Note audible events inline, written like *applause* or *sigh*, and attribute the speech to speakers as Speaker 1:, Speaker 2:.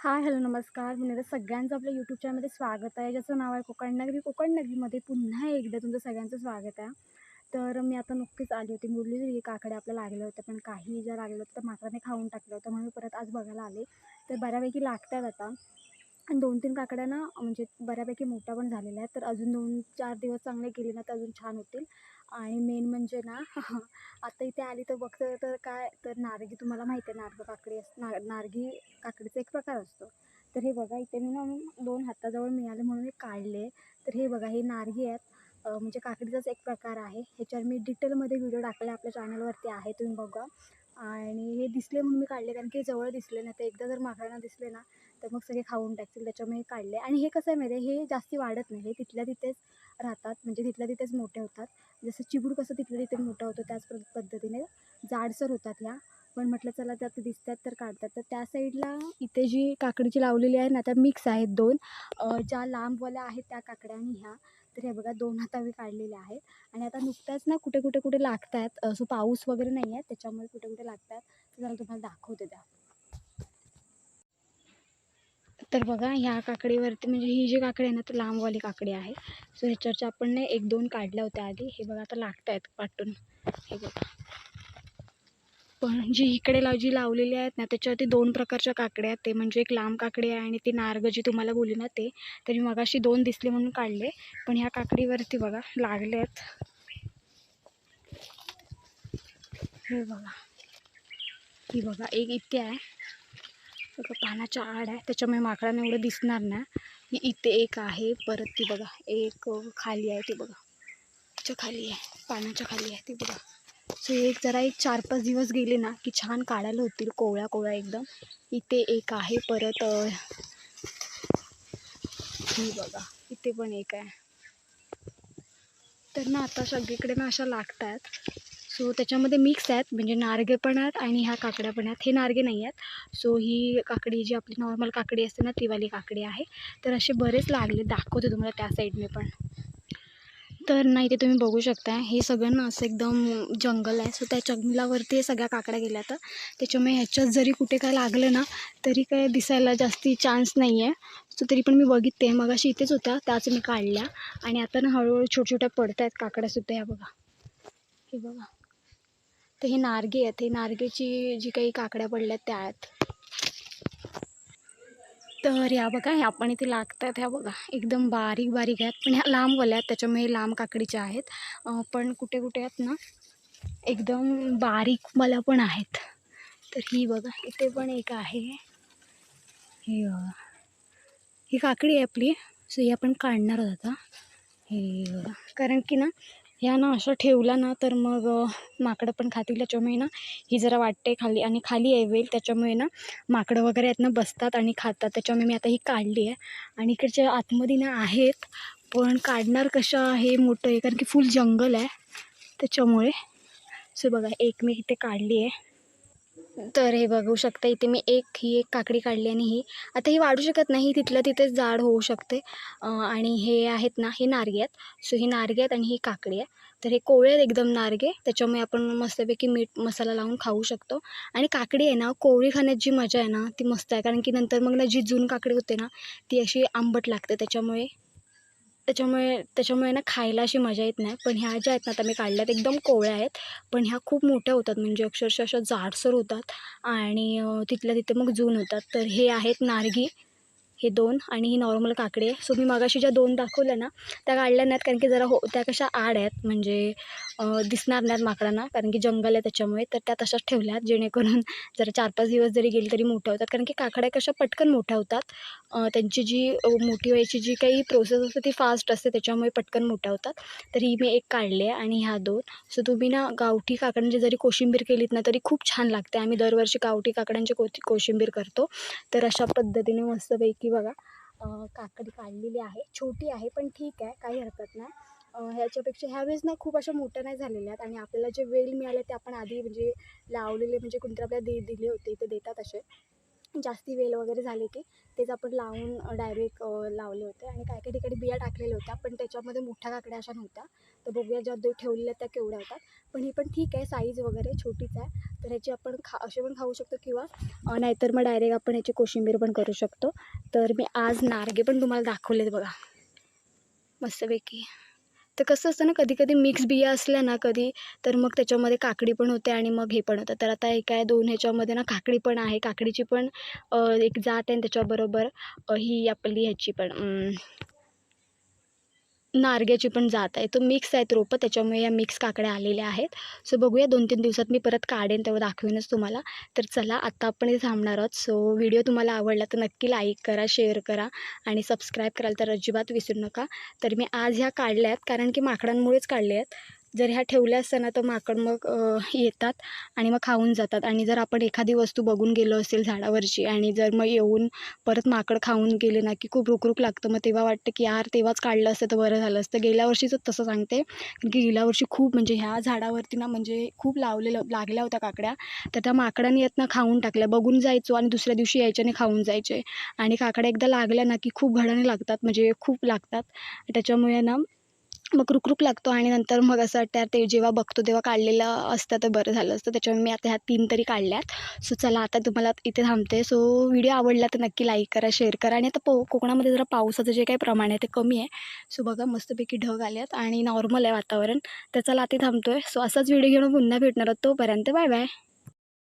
Speaker 1: Hi hello नमस्कार. मी सगळ्यांचं आपल्या यूट्यूब चॅनलमध्ये स्वागत आहे. ज्याचं नाव आहे कोकण नगरी कोकण नगरीमध्ये पुन्हा एकदा तुमचं सगळ्यांचं स्वागत आहे. तर मी आता नुकतीच आली होती. मुरली होती काकडे आपल्याला लागले होते. पण काही ज्या लागलं होतं तर माकडाने खाऊन टाकलं होतं म्हणून परत आज बघायला आले. तर बऱ्यापैकी लागतात आता. आणि दोन तीन काकड्या ना म्हणजे बऱ्यापैकी मोठ्या पण झालेल्या आहेत. तर अजून दोन चार दिवस चांगले गेले ना तर अजून छान होतील. आणि मेन म्हणजे ना *laughs* आता इथे आली तर बघतं तर काय तर नारगी तुम्हाला माहिती आहे नारग काकडी अस ना नारगी काकडीचा एक प्रकार असतो. तर हे बघा इथे मी ना दोन हाताजवळ मिळाले म्हणून हे काढले. तर हे बघा हे नारगी आहेत. म्हणजे काकडीचाच एक प्रकार आहे. ह्याच्यावर मी डिटेलमध्ये व्हिडिओ टाकला आपल्या चॅनलवरती आहे तुम्ही बघा. आणि हे दिसले म्हणून मी काढले कारण की जवळ दिसले नाही तर एकदा जर माकडांना दिसले ना तर मग सगळे खाऊन टाकतील त्याच्यामुळे हे काढले. आणि हे कसं आहे माहिती आहे हे जास्ती वाढत नाही हे तिथल्या तिथेच राहतात म्हणजे तिथल्या तिथेच मोठे होतात. जसं चिबूड कसं तिथल्या तिथे मोठा होतो त्याच पद्धतीने जाडसर होतात ह्या. पण म्हटलं चला त्यात दिसतात तर काढतात. तर त्या साईडला इथे जी काकडीची लावलेली आहे ना त्या मिक्स आहेत दोन. ज्या लांबवाल्या आहेत त्या काकड्या आणि ह्या. तर हे बघा दोन हातावी काढलेले आहेत. आणि आता नुकत्याच ना कुठे कुठे कुठे लागत आहेत असं पाऊस वगैरे नाही आहे त्याच्यामुळे कुठे कुठे लागत आहेत तर जरा तुम्हाला दाखवते त्या. तर बघा ह्या काकडीवरती म्हणजे ही जी काकडी आहे ना तर लांबवाली काकडी आहे. सो ह्याच्यावरच्या आपण ने एक दोन काढल्या होत्या आधी. हे बघा आता लागत आहेत पाठून हे बघा. पण जी इकडे लाव जी लावलेली आहेत ना त्याच्यावरती दोन प्रकारच्या काकड्या आहेत. ते म्हणजे एक लांब काकडी आहे आणि ती नारग जी तुम्हाला बोलली ना ते तरी मगाशी दोन दिसले म्हणून काढले. पण ह्या काकडीवरती बघा लागले आहेत. हे बघा. ही बघा एक इथे आहे. बघा पानाच्या आड आहे. त्याच्यामुळे माकडांना एवढं दिसणार ना. इथे एक आहे. परत ती बघा एक खाली आहे ती बघा. त्याच्याखाली आहे. पानाच्या खाली आहे ती बघा. सो एक जरा एक चार पाच दिवस गेले ना की छान काढायला होतील कोवळ्या कोवळ्या एकदम. इथे एक आहे परत ही बघा इथे पण एक आहे. तर ना आता सगळीकडे ना अशा लागतात. सो त्याच्यामध्ये मिक्स आहेत म्हणजे नारगे पण आहेत आणि ह्या काकड्या पण आहेत. हे नारगे नाही आहेत. सो ही काकडी जी आपली नॉर्मल काकडी असते ना तीवाली काकडी आहे. तर असे बरेच लागले दाखवते तुम्हाला त्या साईडने पण. तर नाही ते तुम्ही बघू शकता हे सगळं ना असं एकदम जंगल आहे. सो त्या जंगलावरती सगळ्या काकड्या गेल्या तर त्याच्यामुळे ह्याच्यात जरी कुठे काय लागलं ना तरी काय दिसायला जास्ती चान्स नाही आहे सो तरी पण मी बघितते मग अशी इथेच होत्या. त्याच मी काढल्या. आणि आता ना हळूहळू छोट्या छोट्या पडत आहेत काकड्यासुद्धा ह्या बघा. हे बघा. तर हे नारगे आहेत. हे नारगेची जी काही काकड्या पडल्या त्या आहेत. तर या बघा ह्या पण इथे लागत आहेत ह्या बघा. एकदम बारीक बारीक आहेत. पण ह्या लांबवाल्या आहेत त्याच्यामुळे लांब काकडीच्या आहेत. पण कुठे कुठे आहेत ना एकदम बारीक मला पण आहेत. तर ही बघा इथे पण एक आहे. ही बघा ही काकडी आहे आपली. सो ही आपण काढणार आहोत आता. हे बघा कारण की ना ह्या ना अशा ठेवला ना तर मग माकडं पण खातील. त्याच्यामुळे ना ही जरा वाटते खाली आणि खाली यावेल त्याच्यामुळे ना माकडं वगैरे आहेत ना बसतात आणि खातात. त्याच्यामुळे मी आता ही काढली आहे. आणि इकडच्या आतमध्ये ना आहेत पण काढणार कशा हे मोठं आहे कारण की फुल जंगल आहे. त्याच्यामुळे सो बघा एक मी इथे काढली आहे. तर हे बघू शकता इथे मी एक ही एक काकडी काढली आणि ही आता ही वाढू शकत नाही तिथलं तिथेच जाड होऊ शकते. आणि हे आहेत ना हे नारगे आहेत. सो ही नारगे आहेत आणि ही काकडी आहे. तर हे कोवळे आहेत एकदम नारगे त्याच्यामुळे आपण मस्तपैकी मीठ मसाला लावून खाऊ शकतो. आणि काकडी आहे ना कोवळी खाण्यात जी मजा आहे ना ती मस्त आहे. कारण की नंतर मग ना जी जून काकडी होते ना ती अशी आंबट लागते त्याच्यामुळे त्याच्यामुळे त्याच्यामुळे ना खायला अशी मजा येत नाही. पण ह्या ज्या आहेत ना आता मी काढल्यात एकदम कोवळ्या आहेत. पण ह्या खूप मोठ्या होतात. म्हणजे अक्षरशः अशा जाडसर होतात. आणि तिथल्या तिथे मग जून होतात. तर हे आहेत नारगी. हे दोन आणि ही नॉर्मल काकडे आहे. सो मी मगाशी ज्या दोन दाखवल्या ना त्या काढल्या नाहीत कारण की जरा हो त्या कशा आड आहेत म्हणजे दिसणार नाहीत माकडांना कारण की जंगल आहे त्याच्यामुळे तर त्या तशाच ठेवल्या आहेत जेणेकरून *laughs* जरा चार पाच दिवस जरी गेले तरी मोठ्या होतात. कारण की काकड्या कशा पटकन मोठ्या होतात. त्यांची जी मोठी व्हायची जी काही प्रोसेस असते ती फास्ट असते त्याच्यामुळे पटकन मोठ्या होतात. तर ही मी एक काढली आहे आणि ह्या दोन. सो तुम्ही ना गावठी काकड्यांची जरी कोशिंबीर केलीत ना तरी खूप छान लागते. आम्ही दरवर्षी गावठी काकड्यांची को कोशिंबीर करतो. तर अशा पद्धतीने मस्तपैकी बघा काकडी काढलेली आहे. छोटी आहे पण ठीक आहे काही हरकत नाही. ह्याच्यापेक्षा ह्यावेळेस ना खूप अशा मोठ्या नाही झालेल्या आहेत आणि आपल्याला जे वेल मिळाले ते आपण आधी म्हणजे लावलेले म्हणजे कोणतरी आपल्याला दे दिले होते ते देतात असे. जास्ती वेल वगैरे झाले की तेच आपण लावून डायरेक्ट लावले होते. आणि काय काही ठिकाणी बिया टाकलेल्या होत्या पण त्याच्यामध्ये मोठ्या काकड्या अशा नव्हत्या. तर बघूया ज्या ठेवलेल्या त्या केवढ्या होतात. पण ही पण ठीक आहे साईज वगैरे छोटीच आहे. तर ह्याची आपण खा असे पण खाऊ शकतो किंवा नाहीतर मग डायरेक्ट आपण ह्याची कोशिंबीर पण करू शकतो. तर मी आज नारगे पण तुम्हाला दाखवलेत बघा. मस्तपैकी. तर कसं असतं ना कधी कधी मिक्स बिया असल्या ना कधी तर मग त्याच्यामध्ये काकडी पण होते आणि मग हे पण होतं. तर आता एक आहे दोन ह्याच्यामध्ये ना काकडी पण आहे. काकडीची पण एक जात आहे त्याच्याबरोबर ही आपली ह्याची पण नारग्याची पण जात आहे. तो मिक्स आहेत रोपं त्याच्यामुळे या मिक्स काकड्या आलेल्या आहेत. सो बघूया दोन तीन दिवसात मी परत काढेन तेव्हा दाखवेनच तुम्हाला. तर चला आत्ता आपण इथे थांबणार आहोत. सो व्हिडिओ तुम्हाला आवडला तर नक्की लाईक करा शेअर करा आणि सबस्क्राईब कराल तर अजिबात विसरू नका. तर मी आज ह्या काढल्या आहेत कारण की माकडांमुळेच काढल्या आहेत. जर ह्या ठेवल्या असताना ना तर माकड मग येतात आणि मग खाऊन जातात. आणि जर आपण एखादी वस्तू बघून गेलो असेल झाडावरची आणि जर मग येऊन परत माकड खाऊन गेले ना की खूप रुकरुक लागतं मग तेव्हा वाटतं की यार तेव्हाच काढलं असतं तर बरं झालं असतं. गेल्या वर्षीच तसं सांगते. कारण की गेल्या वर्षी खूप म्हणजे ह्या झाडावरती ना म्हणजे खूप लावलेलं लागल्या होत्या काकड्या. तर त्या माकडांनी येत ना खाऊन टाकल्या. बघून जायचो आणि दुसऱ्या दिवशी यायच्याने खाऊन जायचे. आणि काकड्या एकदा लागल्या ना की खूप घडाने लागतात. म्हणजे खूप लागतात. त्याच्यामुळे ना मग रुकरुक लागतो आणि नंतर मग असं वाटतं ते जेव्हा बघतो तेव्हा काढलेलं असतं तर बरं झालं असतं. त्याच्यामुळे मी आता ह्या तीन तरी काढल्यात. सो चला आता तुम्हाला इथे थांबते. सो व्हिडिओ आवडला तर नक्की लाईक करा शेअर करा. आणि आता पो कोकणामध्ये जरा पावसाचं जे काही प्रमाण आहे ते कमी आहे. सो बघा मस्तपैकी ढग आले आणि नॉर्मल आहे वातावरण. तर चला आता आहे सो असाच व्हिडिओ घेऊन पुन्हा भेटणार आहोत तोपर्यंत बाय बाय.